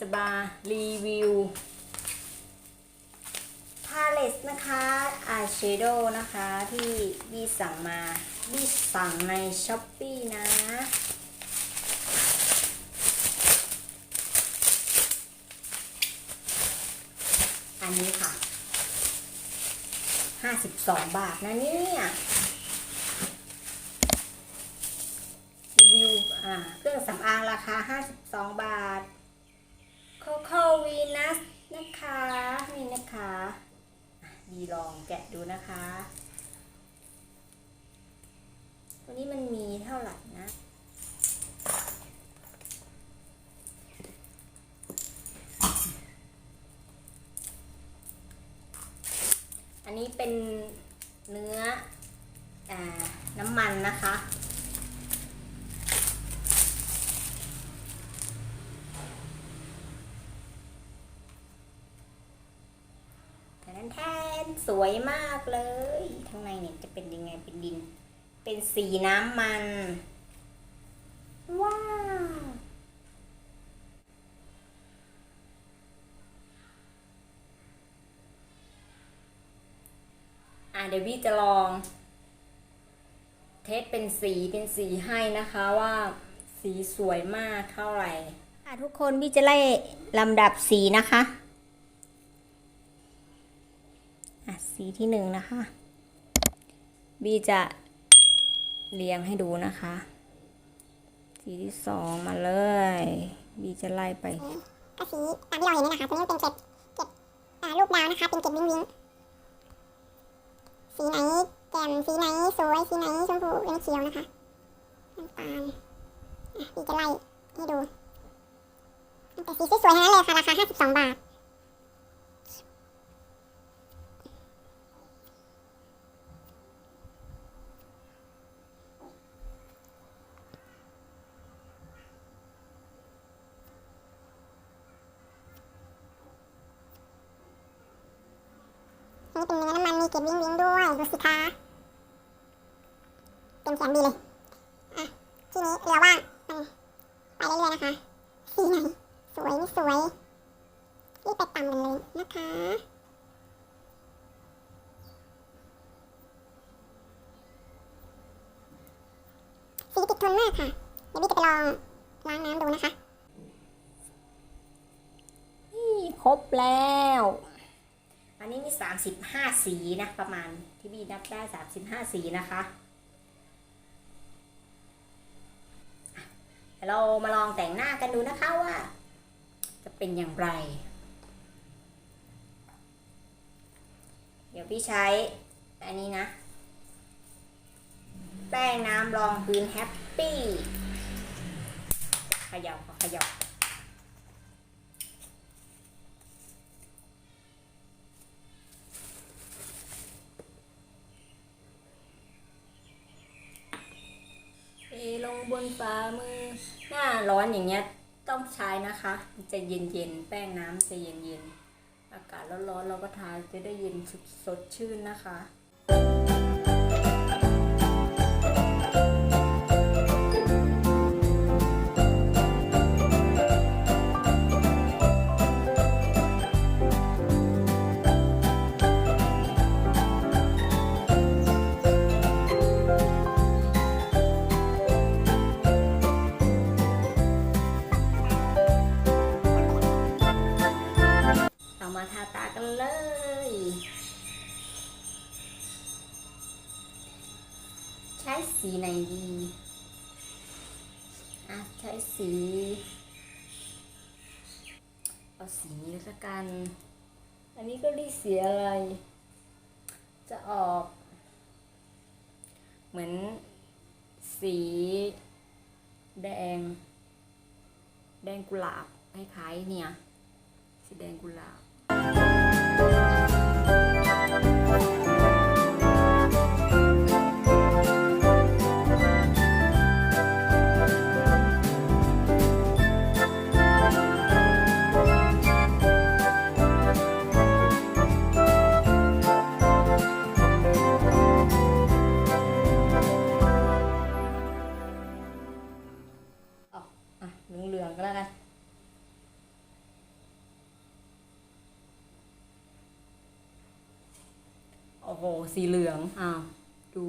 จะมารีวิวพาเลสนะคะอายแชโดว์นะคะที่บีสั่งมาบีสั่งในช้อปปีนะอันนี้ค่ะ 52 บาทนะเนี่ยรีวิวอ่าเครื่องสำอางราคา 52 บาท โคโค่วีนัสนะคะ นี่นะคะีลองแกะดูนะคะ ตัวนี้มันมีเท่าไหร่นะอันนี้เป็นเนื้ออน้ำมันนะคะ แทนแทน สวยมากเลยข้างในเนี่ยจะเป็นยังไงเป็นดิน เป็นสีน้ำมัน ว้าวอะเดี๋ยวพี่จะลอง เทสเป็นสีเป็นสีให้นะคะว่าสีสวยมากเท่าไหร่อะทุกคนพี่จะไล่ลำดับสีนะคะอะ สีที่หนึ่งนะคะบีจะเรียงให้ดูนะคะ สีที่สองมาเลยบีจะไล่ไปก็สีตามที่เราเห็นนี่นะคะ ตัวนี้เป็นเกล็ดเกล็ดรูปดาวนะคะ เป็นเกล็ดวิ้งวิ้งสีไหนแจ่มสีไหนสวยสีไหนชมพูอันนี้เขียวนะคะน้ำตาลอีกจะไล่ให้ดูแต่สีสวยๆทั้งนั้นเลยค่ะราคา52บาท นี่เป็นเนื้อน้ำมันมีเกล็ดวิงวิงด้วยดูสิคะเต็มแขนดีเลยอะทีนี้เหลือว่างมันไปเรื่อยๆนะคะสีไหนสวยไม่สวยรีบไปตำกันเลยนะคะสีติดทนมากค่ะเดี๋ยวพี่จะไปลองล้างน้ำดูนะคะนี่ครบแล้ว อันนี้มีสามสิบห้าสีนะประมาณที่บีนับได้สามสิบห้าสีนะคะเดี๋ยวเรามาลองแต่งหน้ากันดูนะคะว่า จะเป็นอย่างไร เดี๋ยวพี่ใช้อันนี้นะ แป้งน้ำรองพื้นแฮปปี้ขยับขยับ เทลง บนฝ่ามือ หน้าร้อนอย่างเงี้ยต้องใช้นะคะ จะเย็นเย็นๆแป้งน้ำจะเย็นเย็นๆ อากาศร้อนๆ เราก็ทาจะได้เย็นสดชื่นนะคะ สีไหนดีอะใช้สีเอาสีนี้ละกัน อันนี้ก็รีดสีอะไร จะออก เหมือนสีแดง แดงกุหลาบคล้ายๆเนี่ย สีแดงกุหลาบ เหลืองก็แล้วกันโอ้โหสีเหลืองอ้าวดู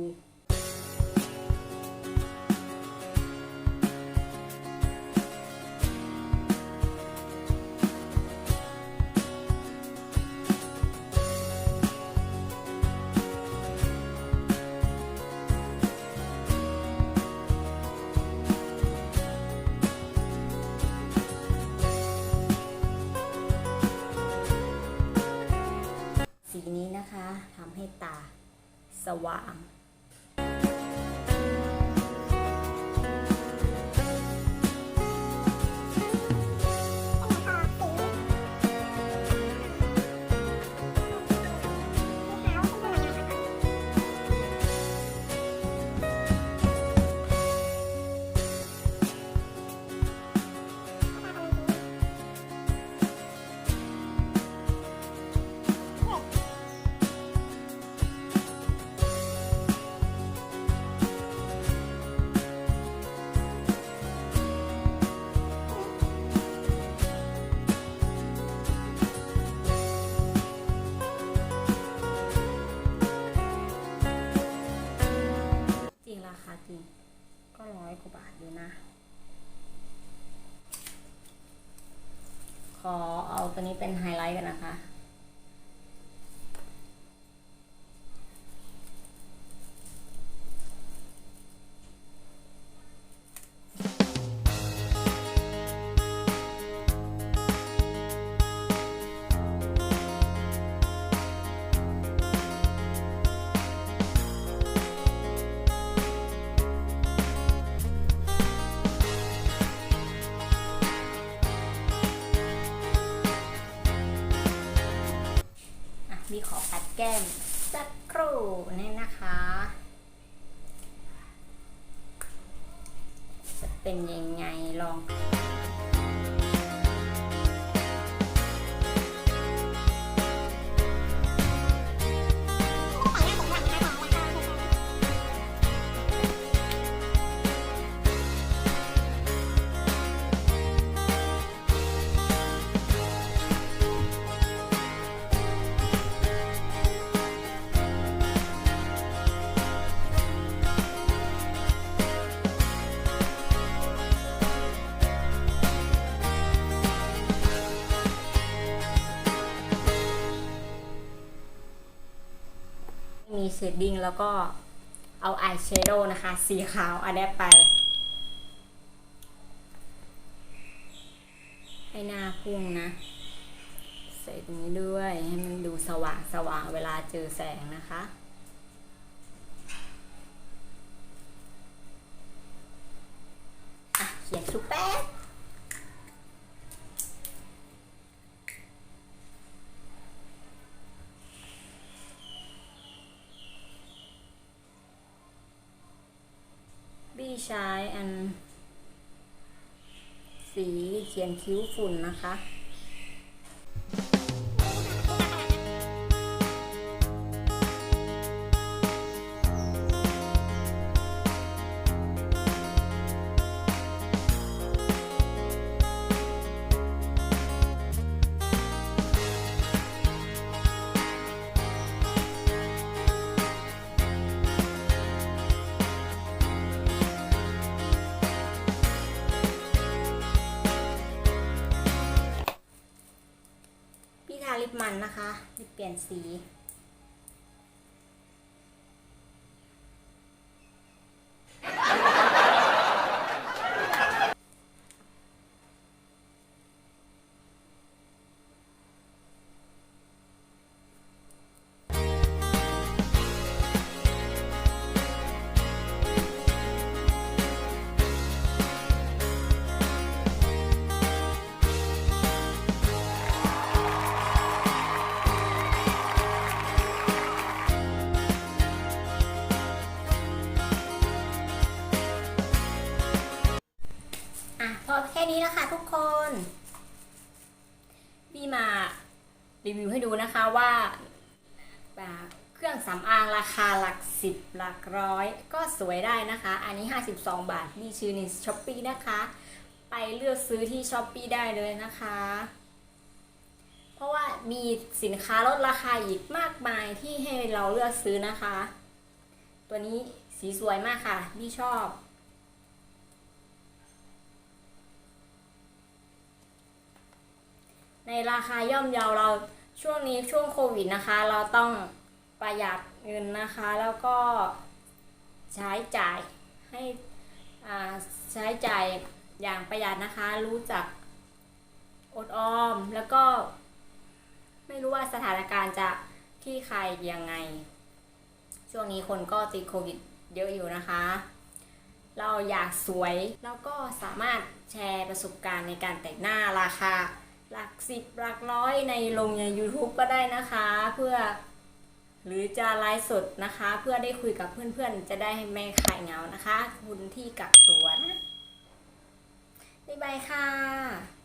ว่าง ขอเอาตัวนี้เป็นไฮไลท์กันนะคะ ขอปัดแก้มสักครู่นี่นะคะ จะเป็นยังไงลอง เชดดิ้งแล้วก็เอาอายแชโดว์นะคะ สีขาวอะแดปไปให้หน้าพุ่งนะ ใส่ตรงนี้ด้วย ให้มันดูสว่างสว่างเวลาเจอแสงนะคะอะเขียนชุบแป๊บ บี้ใช้อัน สีเขียนคิ้วฝุ่นนะคะ เปลี่ยนสี รีวิวให้ดูนะคะว่าเครื่องสำอางราคาหลักสิบหลักร้อยก็สวยได้นะคะ อันนี้ 52 บาทนี่ชื่อในช้อปปีนะคะ ไปเลือกซื้อที่ช้อปปีได้เลยนะคะ เพราะว่ามีสินค้าลดราคาอีกมากมายที่ให้เราเลือกซื้อนะคะ ตัวนี้สีสวยมากค่ะพี่ชอบในราคาย่อมเยาเรา ช่วงนี้ช่วงโควิดนะคะ เราต้องประหยัดเงินนะคะ แล้วก็ใช้จ่ายให้ใช้จ่ายอย่างประหยัดนะคะ รู้จักอดออมแล้วก็ ไม่รู้ว่าสถานการณ์จะที่ใครยังไง ช่วงนี้คนก็ติดโควิดเยอะอยู่นะคะ เราอยากสวยแล้วก็สามารถแชร์ประสบการณ์ในการแต่งหน้าราคา หลักสิบหลักร้อยในลงใน YouTube ก็ได้นะคะ เพื่อ หรือจะไลฟ์สดนะคะ เพื่อได้คุยกับเพื่อนๆ จะได้ไม่ขายเหงานะคะ คุณที่กักตัวนะบ๊ายบายค่ะ